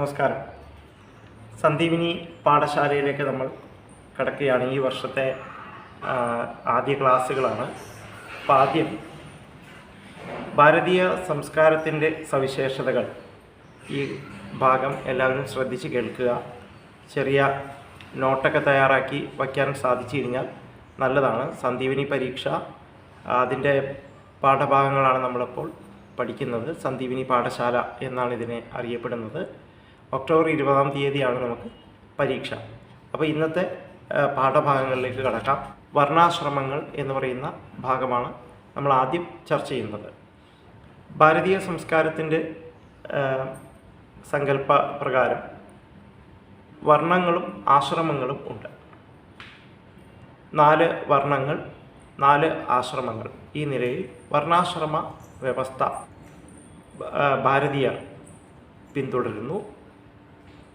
നമസ്കാരം. സന്ദീപിനി പാഠശാലയിലേക്ക് നമ്മൾ കിടക്കുകയാണ്. ഈ വർഷത്തെ ആദ്യ ക്ലാസ്സുകളാണ്. അപ്പം ആദ്യം ഭാരതീയ സംസ്കാരത്തിന്റെ സവിശേഷതകൾ ഈ ഭാഗം എല്ലാവരും ശ്രദ്ധിച്ച് കേൾക്കുക. ചെറിയ നോട്ടൊക്കെ തയ്യാറാക്കി വയ്ക്കാൻ സാധിച്ചു കഴിഞ്ഞാൽ നല്ലതാണ്. സന്ദീപിനി പരീക്ഷ അതിന്റെ പാഠഭാഗങ്ങളാണ് നമ്മളിപ്പോൾ പഠിക്കുന്നത്. സന്ദീപിനി പാഠശാല എന്നാണ് ഇതിനെ അറിയപ്പെടുന്നത്. ഒക്ടോബർ ഇരുപതാം തീയതിയാണ് നമുക്ക് പരീക്ഷ. അപ്പോൾ ഇന്നത്തെ പാഠഭാഗങ്ങളിലേക്ക് കടക്കാം. വർണാശ്രമങ്ങൾ എന്ന് പറയുന്ന ഭാഗമാണ് നമ്മൾ ആദ്യം ചർച്ച ചെയ്യുന്നത്. ഭാരതീയ സംസ്കാരത്തിന്റെ സങ്കല്പ പ്രകാരം വർണങ്ങളും ആശ്രമങ്ങളും ഉണ്ട്. നാല് വർണങ്ങൾ നാല് ആശ്രമങ്ങൾ. ഈ നിലയിൽ വർണാശ്രമ വ്യവസ്ഥ ഭാരതീയർ പിന്തുടരുന്നു.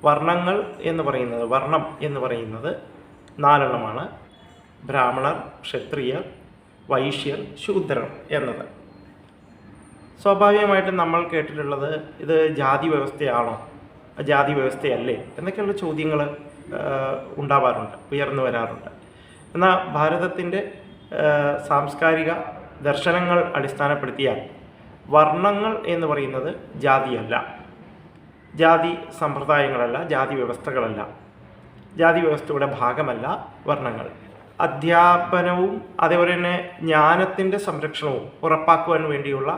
വർണങ്ങൾ എന്ന് പറയുന്നത് വർണം എന്ന് പറയുന്നത് നാലെണ്ണമാണ്. ബ്രാഹ്മണർ ക്ഷത്രിയർ വൈശ്യർ ശൂദ്രർ എന്നത്. സ്വാഭാവികമായിട്ടും നമ്മൾ കേട്ടിട്ടുള്ളത് ഇത് ജാതി വ്യവസ്ഥയാണോ? ജാതി വ്യവസ്ഥയല്ലേ? എന്നൊക്കെയുള്ള ചോദ്യങ്ങൾ ഉണ്ടാവാറുണ്ട് ഉയർന്നു വരാറുണ്ട്. എന്നാൽ ഭാരതത്തിന്റെ സാംസ്കാരിക ദർശനങ്ങൾ അടിസ്ഥാനപ്പെടുത്തിയാൽ വർണങ്ങൾ എന്ന് പറയുന്നത് ജാതിയല്ല. ജാതി സമ്പ്രദായങ്ങളല്ല ജാതി വ്യവസ്ഥകളല്ല. ജാതി വ്യവസ്ഥയുടെ ഭാഗമല്ല വർണങ്ങൾ. അധ്യാപനവും അതേപോലെ തന്നെ ജ്ഞാനത്തിന്റെ സംരക്ഷണവും ഉറപ്പാക്കുവാൻ വേണ്ടിയുള്ള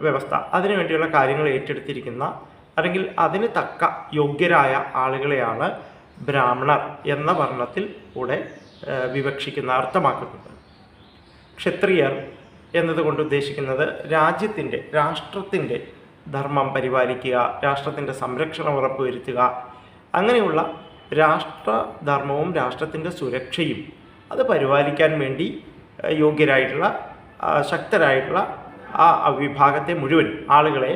വ്യവസ്ഥ. അതിനു വേണ്ടിയുള്ള കാര്യങ്ങൾ ഏറ്റെടുത്തിരിക്കുന്ന അല്ലെങ്കിൽ അതിന് തക്ക യോഗ്യരായ ആളുകളെയാണ് ബ്രാഹ്മണർ എന്ന വർണത്തിൽ കൂടെ വിവക്ഷിക്കുന്ന അർത്ഥമാക്കുന്നത്. ക്ഷത്രിയർ എന്നതുകൊണ്ട് ഉദ്ദേശിക്കുന്നത് രാജ്യത്തിന്റെ രാഷ്ട്രത്തിന്റെ ധർമ്മം പരിപാലിക്കുക രാഷ്ട്രത്തിന്റെ സംരക്ഷണം ഉറപ്പുവരുത്തുക. അങ്ങനെയുള്ള രാഷ്ട്രധർമ്മവും രാഷ്ട്രത്തിന്റെ സുരക്ഷയും അത് പരിപാലിക്കാൻ വേണ്ടി യോഗ്യരായിട്ടുള്ള ശക്തരായിട്ടുള്ള ആ വിഭാഗത്തെ മുഴുവൻ ആളുകളെ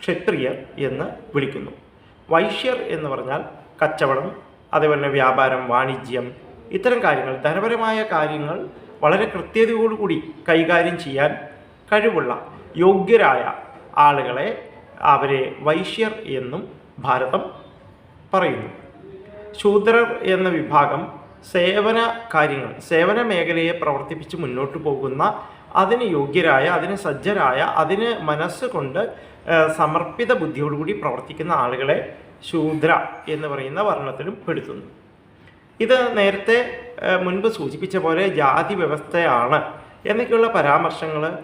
ക്ഷത്രിയർ എന്ന് വിളിക്കുന്നു. വൈശ്യർ എന്ന് പറഞ്ഞാൽ കച്ചവടം അതേപോലെ തന്നെ വ്യാപാരം വാണിജ്യം ഇത്തരം കാര്യങ്ങൾ ധനപരമായ കാര്യങ്ങൾ വളരെ കൃത്യതയോടുകൂടി കൈകാര്യം ചെയ്യാൻ കഴിവുള്ള യോഗ്യരായ ആളുകളെ അവരെ വൈശ്യർ എന്നും ഭാരതം പറയുന്നു. ശൂദ്രർ എന്ന വിഭാഗം സേവന കാര്യങ്ങൾ സേവന മേഖലയെ പ്രവർത്തിപ്പിച്ച് മുന്നോട്ട് പോകുന്ന അതിന് യോഗ്യരായ അതിന് സജ്ജരായ അതിന് മനസ്സുകൊണ്ട് സമർപ്പിത ബുദ്ധിയോടുകൂടി പ്രവർത്തിക്കുന്ന ആളുകളെ ശൂദ്ര എന്ന് പറയുന്ന വർണത്തിലും പെടുത്തുന്നു. ഇത് നേരത്തെ മുൻപ് സൂചിപ്പിച്ച പോലെ ജാതി വ്യവസ്ഥയാണ്. എന്നൊക്കെയുള്ള പരാമർശങ്ങൾ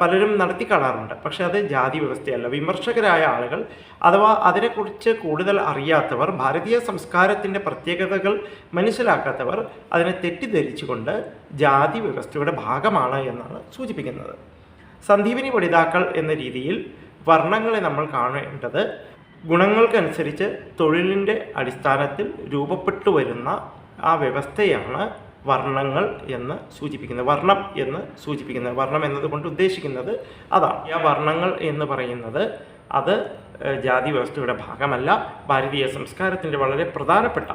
പലരും നടത്തി കാണാറുണ്ട്. പക്ഷേ അത് ജാതി വ്യവസ്ഥയല്ല. വിമർശകരായ ആളുകൾ അഥവാ അതിനെക്കുറിച്ച് കൂടുതൽ അറിയാത്തവർ ഭാരതീയ സംസ്കാരത്തിന്റെ പ്രത്യേകതകൾ മനസ്സിലാക്കാത്തവർ അതിനെ തെറ്റിദ്ധരിച്ചുകൊണ്ട് ജാതി വ്യവസ്ഥയുടെ ഭാഗമാണ് എന്നാണ് സൂചിപ്പിക്കുന്നത്. സന്ദീപിനി പഠിതാക്കൾ എന്ന രീതിയിൽ വർണങ്ങളെ നമ്മൾ കാണേണ്ടത് ഗുണങ്ങൾക്കനുസരിച്ച് തൊഴിലിന്റെ അടിസ്ഥാനത്തിൽ രൂപപ്പെട്ടു വരുന്ന ആ വ്യവസ്ഥയാണ് വർണങ്ങൾ എന്ന് സൂചിപ്പിക്കുന്നത് വർണം എന്ന് സൂചിപ്പിക്കുന്നത് വർണം എന്നതുകൊണ്ട് ഉദ്ദേശിക്കുന്നത് അതാണ്. ആ വർണങ്ങൾ എന്ന് പറയുന്നത് അത് ജാതി വ്യവസ്ഥയുടെ ഭാഗമല്ല ഭാരതീയ സംസ്കാരത്തിന്റെ വളരെ പ്രധാനപ്പെട്ട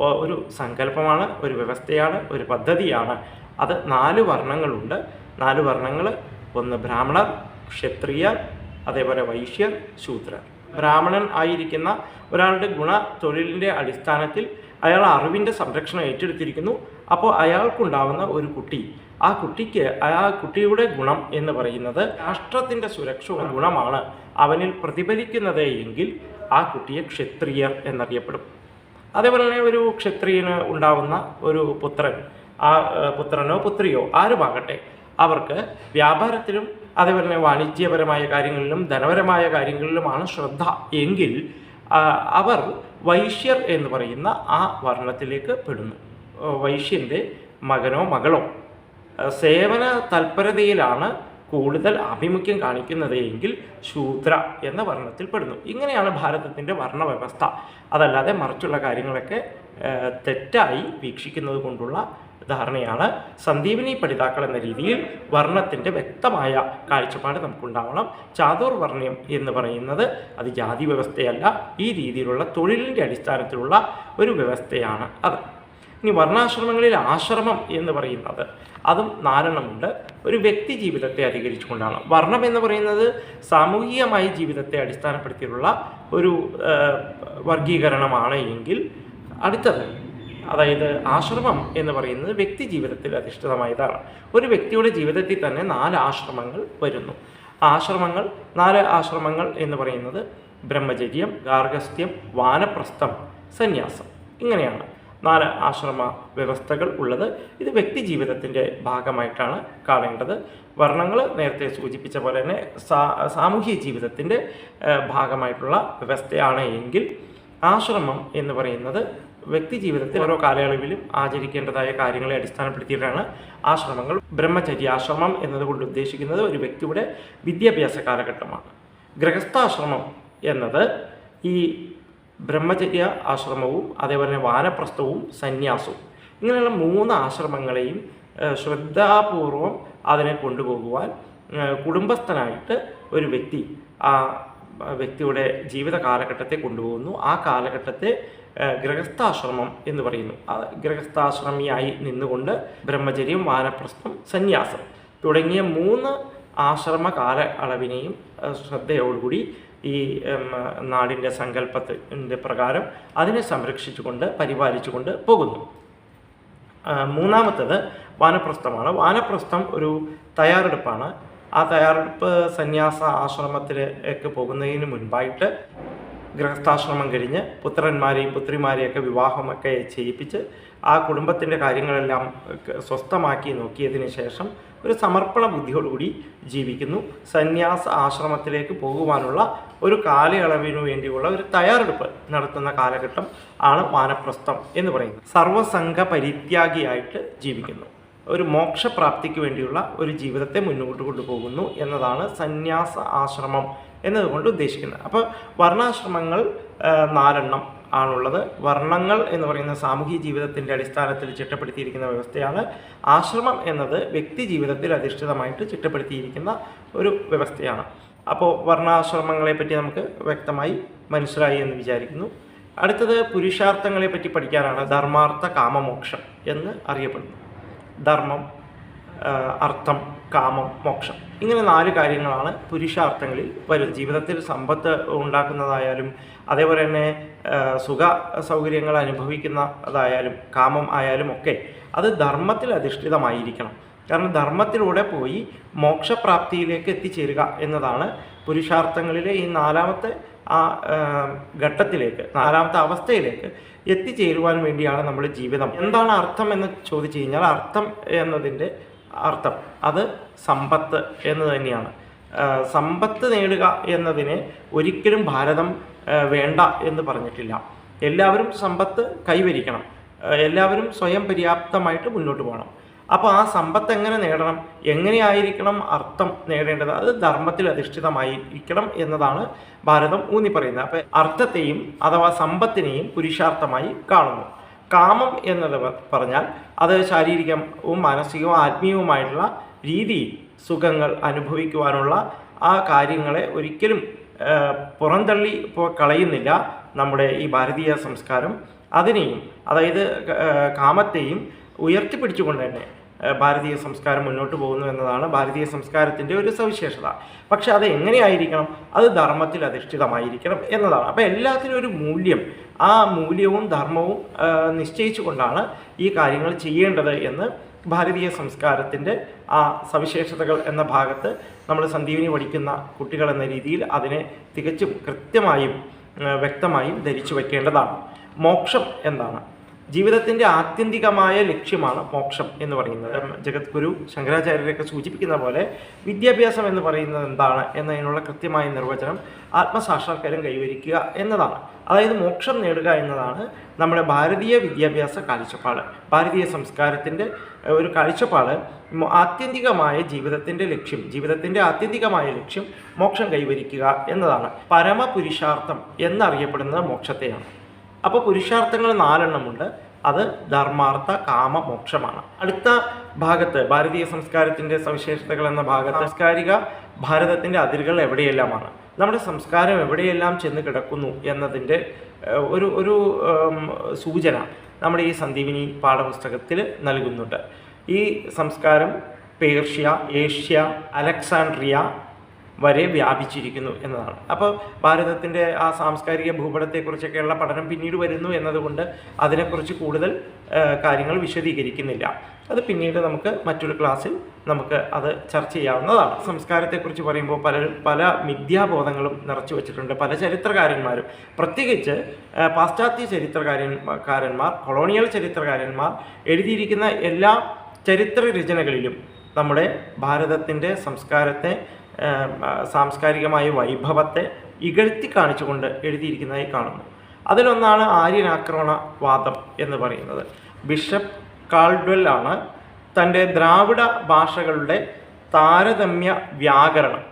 ഒരു സങ്കല്പമാണ് ഒരു വ്യവസ്ഥയാണ് ഒരു പദ്ധതിയാണ്. അത് നാല് വർണങ്ങളുണ്ട്. നാല് വർണങ്ങൾ ഒന്ന് ബ്രാഹ്മണർ ക്ഷത്രിയർ അതേപോലെ വൈശ്യർ ശൂദ്രർ. ബ്രാഹ്മണൻ ആയിരിക്കുന്ന ഒരാളുടെ ഗുണ തൊഴിലിന്റെ അടിസ്ഥാനത്തിൽ അയാൾ അറിവിന്റെ സംരക്ഷണം ഏറ്റെടുത്തിരിക്കുന്നു. അപ്പോൾ അയാൾക്കുണ്ടാവുന്ന ഒരു കുട്ടി. ആ കുട്ടിക്ക് ആ കുട്ടിയുടെ ഗുണം എന്ന് പറയുന്നത് രാഷ്ട്രത്തിന്റെ സുരക്ഷ ഗുണമാണ്. അവനിൽ പ്രതിഫലിക്കുന്നത് എങ്കിൽ ആ കുട്ടിയെ ക്ഷത്രിയർ എന്നറിയപ്പെടും. അതേപോലെ തന്നെ ഒരു ക്ഷത്രിയന് ഉണ്ടാവുന്ന ഒരു പുത്രൻ ആ പുത്രനോ പുത്രിയോ ആരുമാകട്ടെ അവർക്ക് വ്യാപാരത്തിലും അതേപോലെ തന്നെ വാണിജ്യപരമായ കാര്യങ്ങളിലും ധനപരമായ കാര്യങ്ങളിലുമാണ് ശ്രദ്ധ എങ്കിൽ അവർ വൈശ്യർ എന്ന് പറയുന്ന ആ വർണത്തിലേക്ക് പെടുന്നു. വൈശ്യന്റെ മകനോ മകളോ. സേവന തൽപരതയിലാണ് കൂടുതൽ ആഭിമുഖ്യം കാണിക്കുന്നത് എങ്കിൽ ശൂദ്ര എന്ന വർണത്തിൽ പെടുന്നു. ഇങ്ങനെയാണ് ഭാരതത്തിന്റെ വർണവ്യവസ്ഥ. അതല്ലാതെ മറിച്ചുള്ള കാര്യങ്ങളൊക്കെ തെറ്റായി വീക്ഷിക്കുന്നത് കൊണ്ടുള്ള ധാരണയാണ് സന്ദീപിനി പഠിതാക്കൾ എന്ന രീതിയിൽ വർണത്തിന്റെ വ്യക്തമായ കാഴ്ചപ്പാട് നമുക്കുണ്ടാവണം. ചാതുർവർണ്യം എന്ന് പറയുന്നത് അത് ജാതി വ്യവസ്ഥയല്ല ഈ രീതിയിലുള്ള തൊഴിലിന്റെ അടിസ്ഥാനത്തിലുള്ള ഒരു വ്യവസ്ഥയാണ് അത്. ഇനി വർണാശ്രമങ്ങളിൽ ആശ്രമം എന്ന് പറയുന്നത് അതും നാലെണ്ണമുണ്ട്. ഒരു വ്യക്തി ജീവിതത്തെ അധികരിച്ചുകൊണ്ടാണ്. വർണം എന്ന് പറയുന്നത് സാമൂഹികമായി ജീവിതത്തെ അടിസ്ഥാനപ്പെടുത്തിയിട്ടുള്ള ഒരു വർഗീകരണമാണ് എങ്കിൽ അടുത്തത് അതായത് ആശ്രമം എന്ന് പറയുന്നത് വ്യക്തി ജീവിതത്തിൽ അധിഷ്ഠിതമായതാണ്. ഒരു വ്യക്തിയുടെ ജീവിതത്തിൽ തന്നെ നാല് ആശ്രമങ്ങൾ വരുന്നു. ആശ്രമങ്ങൾ നാല് ആശ്രമങ്ങൾ എന്ന് പറയുന്നത് ബ്രഹ്മചര്യം ഗാർഹസ്ഥ്യം വാനപ്രസ്ഥം സന്യാസം. ഇങ്ങനെയാണ്. നാല് ആശ്രമ വ്യവസ്ഥകൾ ഉള്ളത്. ഇത് വ്യക്തി ജീവിതത്തിന്റെ ഭാഗമായിട്ടാണ് കാണേണ്ടത്. വർണങ്ങൾ നേരത്തെ സൂചിപ്പിച്ച പോലെ തന്നെ സാമൂഹ്യ ജീവിതത്തിന്റെ ഭാഗമായിട്ടുള്ള വ്യവസ്ഥയാണ് എങ്കിൽ ആശ്രമം എന്ന് പറയുന്നത് വ്യക്തി ജീവിതത്തിൽ ഓരോ കാലയളവിലും ആചരിക്കേണ്ടതായ കാര്യങ്ങളെ അടിസ്ഥാനപ്പെടുത്തിയിട്ടാണ് ആശ്രമങ്ങൾ. ബ്രഹ്മചര്യ ആശ്രമം എന്നതുകൊണ്ട് ഉദ്ദേശിക്കുന്നത് ഒരു വ്യക്തിയുടെ വിദ്യാഭ്യാസ കാലഘട്ടമാണ്. ഗൃഹസ്ഥാശ്രമം എന്നത് ഈ ബ്രഹ്മചര്യ ആശ്രമവും അതേപോലെ തന്നെ വാനപ്രസ്ഥവും സന്യാസവും. ഇങ്ങനെയുള്ള മൂന്ന് ആശ്രമങ്ങളെയും ശ്രദ്ധാപൂർവം അതിനെ കൊണ്ടുപോകുവാൻ കുടുംബസ്ഥനായിട്ട് ഒരു വ്യക്തി ആ വ്യക്തിയുടെ ജീവിത കാലഘട്ടത്തെ കൊണ്ടുപോകുന്നു. ആ കാലഘട്ടത്തെ ഗൃഹസ്ഥാശ്രമം എന്ന് പറയുന്നു. ആ ഗൃഹസ്ഥാശ്രമിയായി നിന്നുകൊണ്ട് ബ്രഹ്മചര്യം വാനപ്രസ്ഥം സന്യാസം തുടങ്ങിയ മൂന്ന് ആശ്രമ കാല അളവിനെയും ശ്രദ്ധയോടുകൂടി ഈ നാടിന്റെ സങ്കല്പത്തിന്റെ പ്രകാരം അതിനെ സംരക്ഷിച്ചുകൊണ്ട് പരിപാലിച്ചുകൊണ്ട് പോകുന്നു. മൂന്നാമത്തത് വാനപ്രസ്ഥമാണ്. വാനപ്രസ്ഥം ഒരു തയ്യാറെടുപ്പാണ്. ആ തയ്യാറെടുപ്പ് സന്യാസ ആശ്രമത്തിലേക്ക് പോകുന്നതിന് മുൻപായിട്ട് ഗൃഹസ്ഥാശ്രമം കഴിഞ്ഞ് പുത്രന്മാരെയും പുത്രിമാരെയൊക്കെ വിവാഹമൊക്കെ ചെയ്യിപ്പിച്ച് ആ കുടുംബത്തിന്റെ കാര്യങ്ങളെല്ലാം സ്വസ്ഥമാക്കി നോക്കിയതിന് ശേഷം ഒരു സമർപ്പണ ബുദ്ധിയോടുകൂടി ജീവിക്കുന്നു. സന്യാസ ആശ്രമത്തിലേക്ക് പോകുവാനുള്ള ഒരു കാലയളവിനു വേണ്ടിയുള്ള ഒരു തയ്യാറെടുപ്പ് നടത്തുന്ന കാലഘട്ടം ആണ് വാനപ്രസ്ഥം എന്ന് പറയുന്നത്. സർവസംഘ പരിത്യാഗിയായിട്ട് ജീവിക്കുന്നു. ഒരു മോക്ഷപ്രാപ്തിക്ക് വേണ്ടിയുള്ള ഒരു ജീവിതത്തെ മുന്നോട്ട് കൊണ്ടുപോകുന്നു എന്നതാണ് സന്യാസ ആശ്രമം എന്നതുകൊണ്ട് ഉദ്ദേശിക്കുന്നത്. അപ്പോൾ വർണാശ്രമങ്ങൾ നാലെണ്ണം ആണുള്ളത്. വർണങ്ങൾ എന്ന് പറയുന്ന സാമൂഹിക ജീവിതത്തിന്റെ അടിസ്ഥാനത്തിൽ ചിട്ടപ്പെടുത്തിയിരിക്കുന്ന വ്യവസ്ഥയാണ്. ആശ്രമം എന്നത് വ്യക്തി ജീവിതത്തിൽ അധിഷ്ഠിതമായിട്ട് ചിട്ടപ്പെടുത്തിയിരിക്കുന്ന ഒരു വ്യവസ്ഥയാണ്. അപ്പോൾ വർണാശ്രമങ്ങളെ പറ്റി നമുക്ക് വ്യക്തമായി മനസ്സിലായി എന്ന് വിചാരിക്കുന്നു. അടുത്തത് പുരുഷാർത്ഥങ്ങളെ പറ്റി പഠിക്കാനാണ് ധർമാർത്ഥ കാമമോക്ഷം എന്ന് അറിയപ്പെടുന്നു. ധർമ്മം അർത്ഥം കാമം മോക്ഷം ഇങ്ങനെ നാല് കാര്യങ്ങളാണ് പുരുഷാർത്ഥങ്ങളിൽ വരുന്നത്. ജീവിതത്തിൽ സമ്പത്ത് ഉണ്ടാക്കുന്നതായാലും അതേപോലെ തന്നെ സുഖ സൗകര്യങ്ങൾ അനുഭവിക്കുന്നതായാലും കാമം ആയാലും ഒക്കെ അത് ധർമ്മത്തിൽ അധിഷ്ഠിതമായിരിക്കണം. കാരണം ധർമ്മത്തിലൂടെ പോയി മോക്ഷപ്രാപ്തിയിലേക്ക് എത്തിച്ചേരുക എന്നതാണ് പുരുഷാർത്ഥങ്ങളിലെ ഈ നാലാമത്തെ ആ ഘട്ടത്തിലേക്ക് നാലാമത്തെ അവസ്ഥയിലേക്ക് എത്തിച്ചേരുവാൻ വേണ്ടിയാണ് നമ്മുടെ ജീവിതം. എന്താണ് അർത്ഥം എന്ന് ചോദിച്ചു കഴിഞ്ഞാൽ അർത്ഥം എന്നതിന്റെ അർത്ഥം അത് സമ്പത്ത് എന്ന് തന്നെയാണ്. സമ്പത്ത് നേടുക എന്നതിനെ ഒരിക്കലും ഭാരതം വേണ്ട എന്ന് പറഞ്ഞിട്ടില്ല. എല്ലാവരും സമ്പത്ത് കൈവരിക്കണം. എല്ലാവരും സ്വയം പര്യാപ്തമായിട്ട് മുന്നോട്ട് പോകണം. അപ്പോൾ ആ സമ്പത്ത് എങ്ങനെ നേടണം? എങ്ങനെയായിരിക്കണം അർത്ഥം നേടേണ്ടത്? അത് ധർമ്മത്തിൽ അധിഷ്ഠിതമായിരിക്കണം എന്നതാണ് ഭാരതം ഊന്നി പറയുന്നത് അപ്പോൾ അർത്ഥത്തെയും അഥവാ സമ്പത്തിനെയും പുരുഷാർത്ഥമായി കാണുന്നു. കാമം എന്നത് പറഞ്ഞാൽ അത് ശാരീരികവും മാനസികവും ആത്മീയവുമായിട്ടുള്ള രീതിയിൽ സുഖങ്ങൾ അനുഭവിക്കുവാനുള്ള ആ കാര്യങ്ങളെ ഒരിക്കലും പുറന്തള്ളി കളയുന്നില്ല നമ്മുടെ ഈ ഭാരതീയ സംസ്കാരം. അതിനെയും അതായത് കാമത്തെയും ഉയർത്തിപ്പിടിച്ചുകൊണ്ട് തന്നെ ഭാരതീയ സംസ്കാരം മുന്നോട്ട് പോകുന്നു എന്നതാണ് ഭാരതീയ സംസ്കാരത്തിന്റെ ഒരു സവിശേഷത. പക്ഷെ അത് എങ്ങനെയായിരിക്കണം? അത് ധർമ്മത്തിൽ അധിഷ്ഠിതമായിരിക്കണം എന്നതാണ്. അപ്പോൾ എല്ലാത്തിനും ഒരു മൂല്യം. ആ മൂല്യവും ധർമ്മവും നിശ്ചയിച്ചു നിശ്ചയിച്ചുകൊണ്ടാണ് ഈ കാര്യങ്ങൾ ചെയ്യേണ്ടത് എന്ന് ഭാരതീയ സംസ്കാരത്തിന്റെ ആ സവിശേഷതകൾ എന്ന ഭാഗത്ത് നമ്മൾ സന്ദീപിനി പഠിക്കുന്ന കുട്ടികൾ എന്ന രീതിയിൽ അതിനെ തികച്ചും കൃത്യമായും വ്യക്തമായും ധരിച്ചു വയ്ക്കേണ്ടതാണ്. മോക്ഷം എന്താണ്? ജീവിതത്തിന്റെ ആത്യന്തികമായ ലക്ഷ്യമാണ് മോക്ഷം എന്ന് പറയുന്നത്. ജഗദ്ഗുരു ശങ്കരാചാര്യരൊക്കെ സൂചിപ്പിക്കുന്ന പോലെ വിദ്യാഭ്യാസം എന്ന് പറയുന്നത് എന്താണ് എന്നതിനുള്ള കൃത്യമായ നിർവചനം ആത്മസാക്ഷാത്കാരം കൈവരിക്കുക എന്നതാണ്. അതായത് മോക്ഷം നേടുക എന്നതാണ് നമ്മുടെ ഭാരതീയ വിദ്യാഭ്യാസ കാഴ്ചപ്പാട്. ഭാരതീയ സംസ്കാരത്തിന്റെ ഒരു കാഴ്ചപ്പാട് ആത്യന്തികമായ ജീവിതത്തിന്റെ ലക്ഷ്യം ജീവിതത്തിന്റെ ആത്യന്തികമായ ലക്ഷ്യം മോക്ഷം കൈവരിക്കുക എന്നതാണ്. പരമപുരുഷാർത്ഥം എന്നറിയപ്പെടുന്നത് മോക്ഷത്തെയാണ്. അപ്പോൾ പുരുഷാർത്ഥങ്ങൾ നാലെണ്ണമുണ്ട്. അത് ധർമാർത്ഥ കാമ മോക്ഷമാണ്. അടുത്ത ഭാഗത്ത് ഭാരതീയ സംസ്കാരത്തിന്റെ സവിശേഷതകൾ എന്ന ഭാഗത്ത് സാംസ്കാരിക ഭാരതത്തിന്റെ അതിരുകൾ എവിടെയെല്ലാമാണ്? നമ്മുടെ സംസ്കാരം എവിടെയെല്ലാം ചെന്ന് കിടക്കുന്നു എന്നതിന്റെ ഒരു ഒരു സൂചന നമ്മുടെ ഈ സന്ദീപിനി പാഠപുസ്തകത്തിൽ നൽകുന്നുണ്ട്. ഈ സംസ്കാരം പേർഷ്യ ഏഷ്യ അലക്സാൻഡ്രിയ വരെ വ്യാപിച്ചിരിക്കുന്നു എന്നതാണ്. അപ്പോൾ ഭാരതത്തിന്റെ ആ സാംസ്കാരിക ഭൂപടത്തെക്കുറിച്ചൊക്കെയുള്ള പഠനം പിന്നീട് വരുന്നു എന്നതുകൊണ്ട് അതിനെക്കുറിച്ച് കൂടുതൽ കാര്യങ്ങൾ വിശദീകരിക്കുന്നില്ല. അത് പിന്നീട് നമുക്ക് മറ്റൊരു ക്ലാസ്സിൽ നമുക്ക് അത് ചർച്ച ചെയ്യാവുന്നതാണ്. സംസ്കാരത്തെക്കുറിച്ച് പറയുമ്പോൾ പല പല മിഥ്യാബോധങ്ങളും നിറച്ചു വച്ചിട്ടുണ്ട്. പല ചരിത്രകാരന്മാരും. പ്രത്യേകിച്ച് പാശ്ചാത്യ ചരിത്രകാരന്മാർ കൊളോണിയൽ ചരിത്രകാരന്മാർ എഴുതിയിരിക്കുന്ന എല്ലാ ചരിത്ര രചനകളിലും നമ്മുടെ ഭാരതത്തിന്റെ സംസ്കാരത്തെ സാംസ്കാരികമായ വൈഭവത്തെ ഇകഴ്ത്തി കാണിച്ചുകൊണ്ട് എഴുതിയിരിക്കുന്നതായി കാണുന്നു. അതിലൊന്നാണ് ആര്യനാക്രമണ വാദം എന്ന് പറയുന്നത്. ബിഷപ്പ് കാൾഡ്വെൽ ആണ് തന്റെ ദ്രാവിഡ ഭാഷകളുടെ താരതമ്യ വ്യാകരണം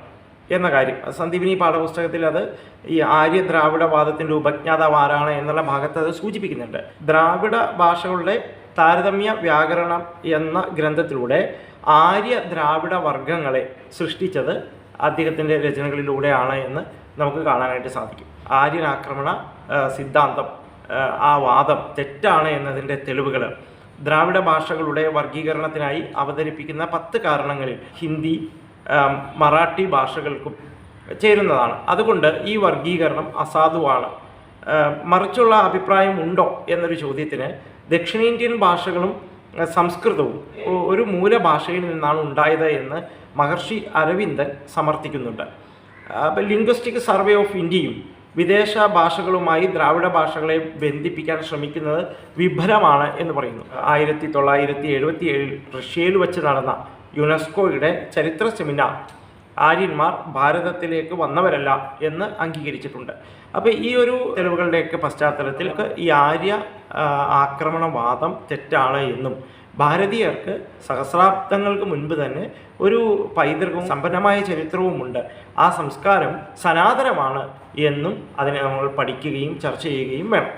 എന്ന കാര്യം. സന്ദീപിനി പാഠപുസ്തകത്തിൽ അത് ഈ ആര്യ ദ്രാവിഡ വാദത്തിന്റെ ഉപജ്ഞാതാവ് ആരാണ് എന്നുള്ള ഭാഗത്ത് അത് സൂചിപ്പിക്കുന്നുണ്ട്. ദ്രാവിഡ ഭാഷകളുടെ താരതമ്യ വ്യാകരണം എന്ന ഗ്രന്ഥത്തിലൂടെ ആര്യ ദ്രാവിഡ വർഗങ്ങളെ സൃഷ്ടിച്ചത് അദ്ദേഹത്തിന്റെ രചനകളിലൂടെയാണ് എന്ന് നമുക്ക് കാണാനായിട്ട് സാധിക്കും. ആര്യനാക്രമണ ആക്രമണ സിദ്ധാന്തം ആ, വാദം തെറ്റാണ് എന്നതിന്റെ തെളിവുകൾ ദ്രാവിഡ ഭാഷകളുടെ വർഗീകരണത്തിനായി അവതരിപ്പിക്കുന്ന പത്ത് കാരണങ്ങളിൽ ഹിന്ദി മറാഠി ഭാഷകൾക്കും ചേരുന്നതാണ്. അതുകൊണ്ട് ഈ വർഗീകരണം അസാധുവാണ്. മറിച്ചുള്ള അഭിപ്രായം ഉണ്ടോ എന്നൊരു ചോദ്യത്തിന് ദക്ഷിണേന്ത്യൻ ഭാഷകളും സംസ്കൃതവും ഒരു മൂലഭാഷയിൽ നിന്നാണ് ഉണ്ടായത് എന്ന് മഹർഷി അരവിന്ദൻ സമർത്ഥിക്കുന്നുണ്ട്. ലിംഗ്വിസ്റ്റിക് സർവേ ഓഫ് ഇന്ത്യയും വിദേശ ഭാഷകളുമായി ദ്രാവിഡ ഭാഷകളെ ബന്ധിപ്പിക്കാൻ ശ്രമിക്കുന്നത് വിഫലമാണ് എന്ന് പറയുന്നു. ആയിരത്തി തൊള്ളായിരത്തി എഴുപത്തി ഏഴിൽ റഷ്യയിൽ വെച്ച് നടന്ന യുനെസ്കോയുടെ ചരിത്ര സെമിനാർ ആര്യന്മാർ ഭാരതത്തിലേക്ക് വന്നവരല്ല എന്ന് അംഗീകരിച്ചിട്ടുണ്ട്. അപ്പോൾ ഈ ഒരു തെളിവുകളുടെയൊക്കെ പശ്ചാത്തലത്തിൽ ഈ ആര്യ ആക്രമണവാദം തെറ്റാണ് എന്നും ഭാരതീയർക്ക് സഹസ്രാബ്ദങ്ങൾക്ക് മുൻപ് തന്നെ ഒരു പൈതൃകവും സമ്പന്നമായ ചരിത്രവുമുണ്ട് ആ സംസ്കാരം സനാതനമാണ് എന്നും അതിനെ നമ്മൾ പഠിക്കുകയും ചർച്ച ചെയ്യുകയും വേണം.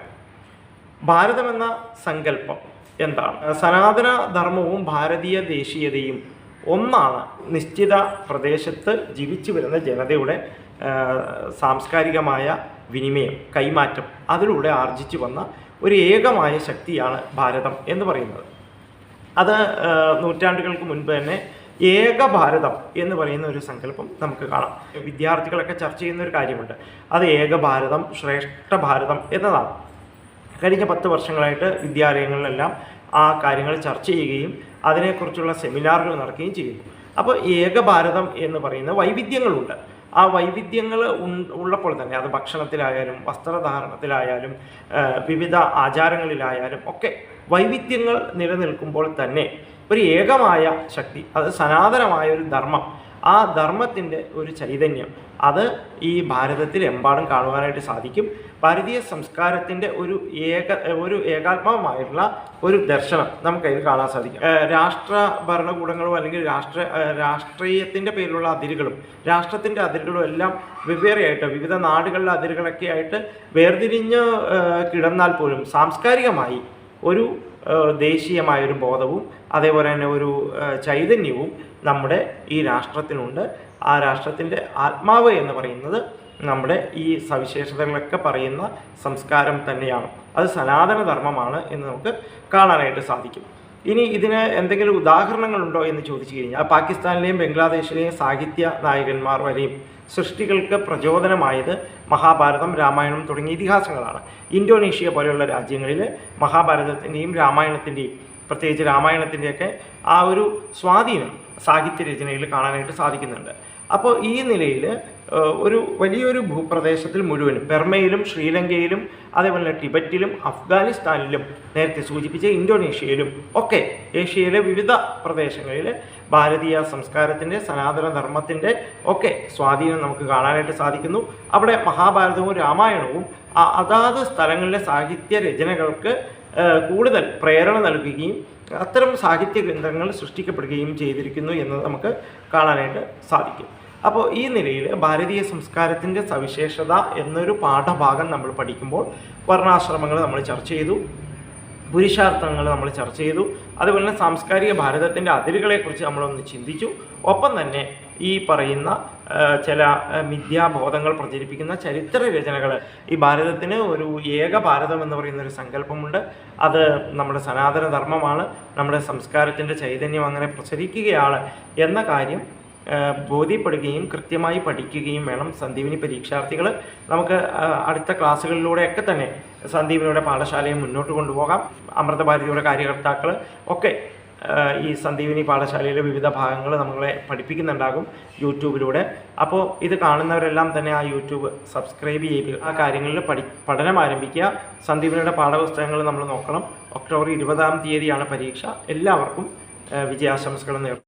ഭാരതമെന്ന സങ്കല്പം എന്താണ്? സനാതന ധർമ്മവും ഭാരതീയ ദേശീയതയും ഒന്നാണ് നിശ്ചിത പ്രദേശത്ത് ജീവിച്ചു വരുന്ന ജനതയുടെ സാംസ്കാരികമായ വിനിമയം കൈമാറ്റം അതിലൂടെ ആർജിച്ചു വന്ന ഒരു ഏകമായ ശക്തിയാണ് ഭാരതം എന്ന് പറയുന്നത്. അത് നൂറ്റാണ്ടുകൾക്ക് മുൻപ് തന്നെ ഏക ഭാരതം എന്ന് പറയുന്ന ഒരു സങ്കല്പം നമുക്ക് കാണാം. വിദ്യാർത്ഥികളൊക്കെ ചർച്ച ചെയ്യുന്ന ഒരു കാര്യമുണ്ട്. അത് ഏക ഭാരതം ശ്രേഷ്ഠ ഭാരതം എന്നതാണ്. കഴിഞ്ഞ പത്ത് വർഷങ്ങളായിട്ട് വിദ്യാലയങ്ങളിലെല്ലാം ആ കാര്യങ്ങൾ ചർച്ച ചെയ്യുകയും അതിനെക്കുറിച്ചുള്ള സെമിനാറുകൾ നടക്കുകയും ചെയ്യും. അപ്പോൾ ഏകഭാരതം എന്ന് പറയുന്ന വൈവിധ്യങ്ങളുണ്ട്. ആ വൈവിധ്യങ്ങൾ ഉള്ളപ്പോൾ തന്നെ അത് ഭക്ഷണത്തിലായാലും വസ്ത്രധാരണത്തിലായാലും വിവിധ ആചാരങ്ങളിലായാലും ഒക്കെ വൈവിധ്യങ്ങൾ നിലനിൽക്കുമ്പോൾ തന്നെ ഒരു ഏകമായ ശക്തി അത് സനാതനമായ ഒരു ധർമ്മം ആ ധർമ്മത്തിന്റെ ഒരു ചൈതന്യം അത് ഈ ഭാരതത്തിൽ എമ്പാടും കാണുവാനായിട്ട് സാധിക്കും. ഭാരതീയ സംസ്കാരത്തിന്റെ ഒരു ഏക ഒരു ഏകാത്മകമായിട്ടുള്ള ഒരു ദർശനം നമുക്കതിൽ കാണാൻ സാധിക്കും. രാഷ്ട്ര ഭരണകൂടങ്ങളും അല്ലെങ്കിൽ രാഷ്ട്ര രാഷ്ട്രീയത്തിന്റെ പേരിലുള്ള അതിരുകളും രാഷ്ട്രത്തിന്റെ അതിരുകളും എല്ലാം വെവ്വേറെയായിട്ട് വിവിധ നാടുകളിലെ അതിരുകളൊക്കെ ആയിട്ട് വേർതിരിഞ്ഞ് കിടന്നാൽ പോലും സാംസ്കാരികമായി ഒരു ദേശീയമായൊരു ബോധവും അതേപോലെ തന്നെ ഒരു ചൈതന്യവും നമ്മുടെ ഈ രാഷ്ട്രത്തിനുണ്ട്. ആ രാഷ്ട്രത്തിന്റെ ആത്മാവ് എന്ന് പറയുന്നത് നമ്മുടെ ഈ സവിശേഷതകളൊക്കെ പറയുന്ന സംസ്കാരം തന്നെയാണ്. അത് സനാതന ധർമ്മമാണ് എന്ന് നമുക്ക് കാണാനായിട്ട് സാധിക്കും. ഇനി ഇതിന് എന്തെങ്കിലും ഉദാഹരണങ്ങളുണ്ടോ എന്ന് ചോദിച്ചു കഴിഞ്ഞാൽ പാകിസ്ഥാനിലെയും ബംഗ്ലാദേശിലെയും സാഹിത്യ നായകന്മാർ വരെയും സൃഷ്ടികൾക്ക് പ്രചോദനമായത് മഹാഭാരതം രാമായണം തുടങ്ങിയ ഇതിഹാസങ്ങളാണ്. ഇന്തോനേഷ്യ പോലെയുള്ള രാജ്യങ്ങളിൽ മഹാഭാരതത്തിന്റെയും രാമായണത്തിന്റെയും പ്രത്യേകിച്ച് രാമായണത്തിന്റെയൊക്കെ ആ ഒരു സ്വാധീനം സാഹിത്യ രചനയിൽ കാണാനായിട്ട് സാധിക്കുന്നുണ്ട്. അപ്പോൾ ഈ നിലയിൽ ഒരു വലിയൊരു ഭൂപ്രദേശത്തിൽ മുഴുവനും ബർമയിലും ശ്രീലങ്കയിലും അതേപോലെ ടിബറ്റിലും അഫ്ഗാനിസ്ഥാനിലും നേരത്തെ സൂചിപ്പിച്ച ഇന്തോനേഷ്യയിലും ഒക്കെ ഏഷ്യയിലെ വിവിധ പ്രദേശങ്ങളിൽ ഭാരതീയ സംസ്കാരത്തിന്റെ സനാതന ധർമ്മത്തിന്റെ ഒക്കെ സ്വാധീനം നമുക്ക് കാണാനായിട്ട് സാധിക്കുന്നു. അവിടെ മഹാഭാരതവും രാമായണവും അതാത് സ്ഥലങ്ങളിലെ സാഹിത്യ രചനകൾക്ക് കൂടുതൽ പ്രേരണ നൽകുകയും അത്തരം സാഹിത്യ ഗ്രന്ഥങ്ങൾ സൃഷ്ടിക്കപ്പെടുകയും ചെയ്തിരിക്കുന്നു എന്ന് നമുക്ക് കാണാനായിട്ട് സാധിക്കും. അപ്പോൾ ഈ നിലയിൽ ഭാരതീയ സംസ്കാരത്തിന്റെ സവിശേഷത എന്നൊരു പാഠഭാഗം നമ്മൾ പഠിക്കുമ്പോൾ വർണാശ്രമങ്ങൾ നമ്മൾ ചർച്ച ചെയ്തു പുരുഷാർത്ഥങ്ങൾ നമ്മൾ ചർച്ച ചെയ്തു അതുപോലെ തന്നെ സാംസ്കാരിക ഭാരതത്തിന്റെ അതിരുകളെക്കുറിച്ച് നമ്മളൊന്ന് ചിന്തിച്ചു. ഒപ്പം തന്നെ ഈ പറയുന്ന ചില മിഥ്യാബോധങ്ങൾ പ്രചരിപ്പിക്കുന്ന ചരിത്ര രചനകൾ. ഈ ഭാരതത്തിന് ഒരു ഏക ഭാരതം എന്ന് പറയുന്ന ഒരു സങ്കല്പമുണ്ട്. അത് നമ്മുടെ സനാതന ധർമ്മമാണ് നമ്മുടെ സംസ്കാരത്തിന്റെ ചൈതന്യം അങ്ങനെ പ്രചരിക്കുകയാണ് എന്ന കാര്യം ബോധ്യപ്പെടുകയും കൃത്യമായി പഠിക്കുകയും വേണം സന്ദീപിനി പരീക്ഷാർത്ഥികൾ നമുക്ക് അടുത്ത ക്ലാസ്സുകളിലൂടെയൊക്കെ തന്നെ സന്ദീപിനിയുടെ പാഠശാലയെ മുന്നോട്ട് കൊണ്ടുപോകാം. അമൃതഭാരതിയുടെ കാര്യകർത്താക്കൾ ഒക്കെ ഈ സന്ദീപിനി പാഠശാലയിലെ വിവിധ ഭാഗങ്ങൾ നമ്മളെ പഠിപ്പിക്കുന്നുണ്ടാകും യൂട്യൂബിലൂടെ. അപ്പോൾ ഇത് കാണുന്നവരെല്ലാം തന്നെ ആ യൂട്യൂബ് സബ്സ്ക്രൈബ് ചെയ്ത് ആ കാര്യങ്ങളിൽ പഠി പഠനം ആരംഭിക്കുക. സന്ദീപിനിയുടെ പാഠപുസ്തകങ്ങൾ നമ്മൾ നോക്കണം. ഒക്ടോബർ ഇരുപതാം തീയതിയാണ് പരീക്ഷ. എല്ലാവർക്കും വിജയാശംസകൾ നേർന്നു.